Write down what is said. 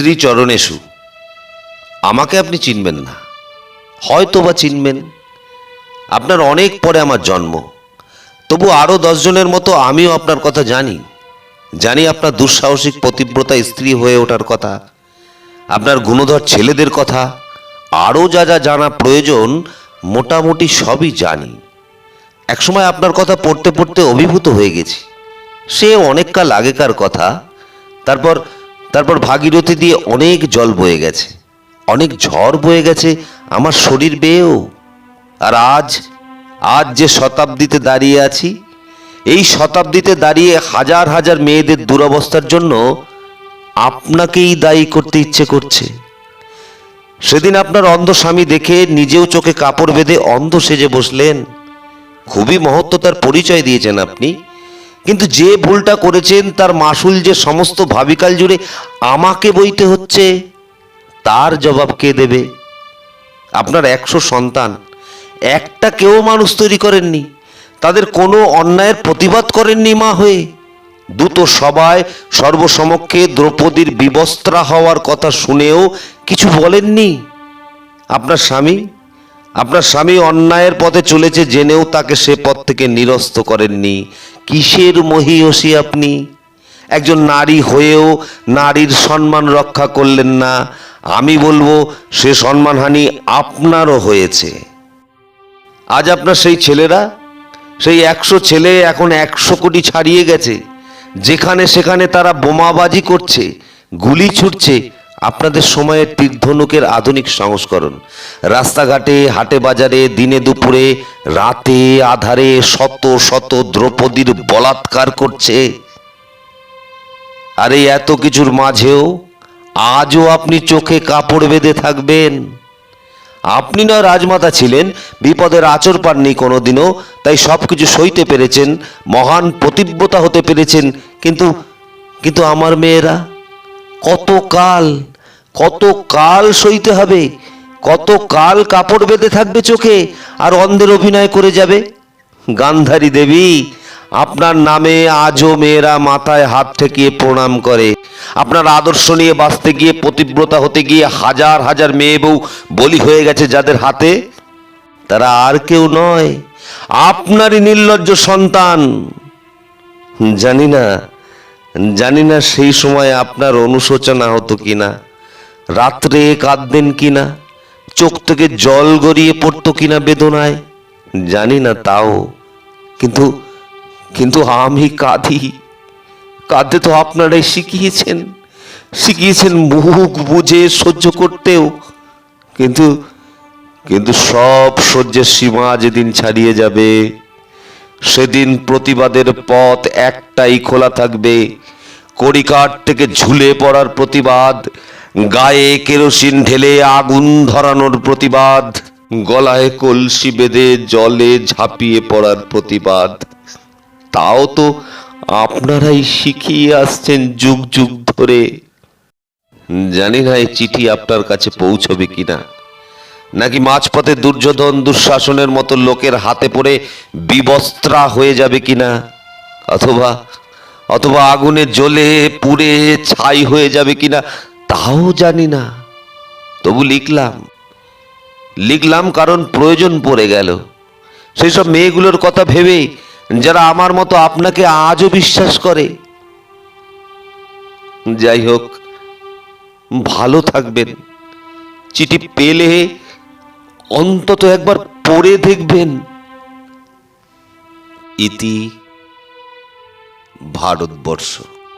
শ্রী চরণেশু আমাকে আপনি চিনবেন না। হয়তো বা চিনবেন। আপনার অনেক পরে আমার জন্ম। তবু আরও দশজনের মতো আমিও আপনার কথা জানি। জানি আপনার দুঃসাহসিক পতিব্রতা স্ত্রী হয়ে ওঠার কথা, আপনার গুণধর ছেলেদের কথা আরও যা যা জানা প্রয়োজন মোটামুটি সবই জানি। একসময় আপনার কথা পড়তে পড়তে অভিভূত হয়ে গেছি। সে অনেক কাল আগেকার কথা, তারপর তারপর ভাগীরথী দিয়ে অনেক জল বয়ে গেছে, অনেক ঝড় বয়ে গেছে আমার শরীর বেয়েও। আর আজ আজ যে শতাব্দীতে দাঁড়িয়ে আছি, এই শতাব্দীতে দাঁড়িয়ে হাজার হাজার মেয়েদের দুরবস্থার জন্য আপনাকেই দায়ী করতে ইচ্ছে করছে। সেদিন আপনার অন্ধ স্বামী দেখে নিজেও চোখে কাপড় বেঁধে অন্ধ সেজে বসলেন। খুবই মহত্বতার পরিচয় দিয়েছেন আপনি। কিন্তু যে ভুলটা করেছেন, তার মাসুল যে সমস্ত ভাবিকাল জুড়ে আমাকে বইতে হচ্ছে, তার জবাব কে দেবে? আপনার একশো সন্তান, একটা কেউ মানুষ তৈরি করেননি, তাদের কোনো অন্যায়ের প্রতিবাদ করেননি মা হয়ে। দ্রুত সবাই সর্বসমক্ষে দ্রৌপদীর বিবস্ত্রা হওয়ার কথা শুনেও কিছু বলেননি। আপনার স্বামী? আপনার স্বামী অন্যায়ের পথে চলেছে, জেনেও তাকে সে পথ থেকে নিরস্ত করেননি। কিসের মহিয়সী আপনি? একজন নারী হয়েও নারীর সম্মান রক্ষা করলেন না। আমি বলব, সে সম্মানহানি আপনারও হয়েছে। আজ আপনার সেই ছেলেরা, সেই একশো ছেলে এখন একশো কোটি ছাড়িয়ে গেছে। যেখানে সেখানে তারা বোমাবাজি করছে, গুলি ছুটছে আপনাদের সময়ের তীর্ধনুকের আধুনিক সংস্করণ। রাস্তাঘাটে, হাটে বাজারে, দিনে দুপুরে, রাতে আধারে শত শত দ্রৌপদীর বলাৎকার করছে। আর এই এত কিছুর মাঝেও আজও আপনি চোখে কাপড় বেঁধে থাকবেন। আপনি নয় রাজমাতা ছিলেন, বিপদের আচর পাননি কোনোদিনও, তাই সব কিছু সইতে পেরেছেন, মহান প্রতিব্রতা হতে পেরেছেন, কিন্তু কিন্তু আমার মেয়েরা কত কাল কত কাল সইতে হবে, কত কাল কাপড় বেঁধে থাকবে চোখে, আর অন্ধের অভিনয় করে যাবে? গান্ধারী দেবী, আপনার নামে আজও মেয়েরা মাথায় হাত ঠেকিয়ে প্রণাম করে। আপনার আদর্শ নিয়ে বাঁচতে গিয়ে, পতিব্রতা হতে গিয়ে হাজার হাজার মেয়ে বউ বলি হয়ে গেছে যাদের হাতে। তারা আর কেউ নয়, আপনারই নির্লজ্জ সন্তান। জানি না জানি না সেই সময় আপনার অনুশোচনা হতো কিনা। রাত্রে কাঁদতেন কিনা? চোখ থেকে জল গড়িয়ে পড়তো কিনা বেদনায়? জানি না তাও। কিন্তু কিন্তু আমি কাঁদি। কাঁদতে তো আপনারাই শিখিয়েছেন। শিখিয়েছেন মুখ বুঝে সহ্য করতেও। কিন্তু কিন্তু সব সহ্যের সীমা যেদিন ছাড়িয়ে যাবে, সেদিন প্রতিবাদের পথ একটাই খোলা থাকবে। কড়িকাঠ থেকে ঝুলে পড়ার প্রতিবাদ গায়ে কেরোসিন ঢেলে আগুন ধরানোর প্রতিবাদ, গলায় কলসি বেঁধে জলে ঝাঁপিয়ে পড়ার প্রতিবাদ। তাও তো আপনারাই শিখিয়ে আসছেন যুগ যুগ ধরে। জানি না এই চিঠি আপনার কাছে পৌঁছবে কিনা। নাকি মাঝপথে দুর্যোধন দুঃশাসনের মতো লোকের হাতে পড়ে বিবস্ত্রা হয়ে যাবে কিনা? অথবা অথবা আগুনে জ্বলে পুড়ে ছাই হয়ে যাবে কিনা? তাও জানি না। তবু লিখলাম। লিখলাম কারণ প্রয়োজন পড়ে গেল। সেই সব মেয়েগুলোর কথা ভেবে যারা আমার মতো আপনাকে আজও বিশ্বাস করে। যাই হোক, ভালো থাকবেন। চিঠি পেলে অন্তত একবার পড়ে দেখবেন। ইতি ভারতবর্ষ।